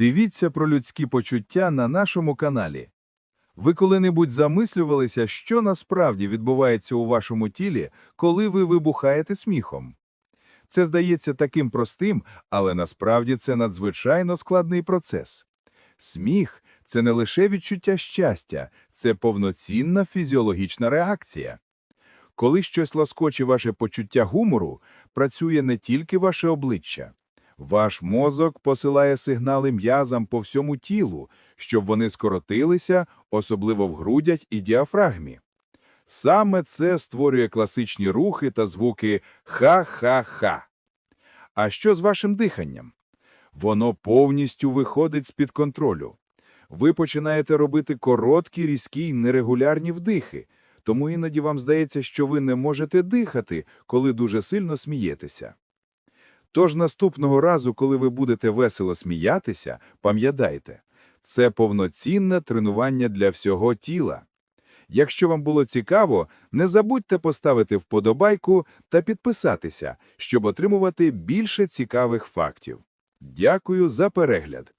Дивіться про людські почуття на нашому каналі. Ви коли-небудь замислювалися, що насправді відбувається у вашому тілі, коли ви вибухаєте сміхом? Це здається таким простим, але насправді це надзвичайно складний процес. Сміх – це не лише відчуття щастя, це повноцінна фізіологічна реакція. Коли щось ласкоче ваше почуття гумору, працює не тільки ваше обличчя. Ваш мозок посилає сигнали м'язам по всьому тілу, щоб вони скоротилися, особливо в грудях і діафрагмі. Саме це створює класичні рухи та звуки «ха-ха-ха». А що з вашим диханням? Воно повністю виходить з-під контролю. Ви починаєте робити короткі, різкі й нерегулярні вдихи, тому іноді вам здається, що ви не можете дихати, коли дуже сильно смієтеся. Тож наступного разу, коли ви будете весело сміятися, пам'ятайте, це повноцінне тренування для всього тіла. Якщо вам було цікаво, не забудьте поставити вподобайку та підписатися, щоб отримувати більше цікавих фактів. Дякую за перегляд!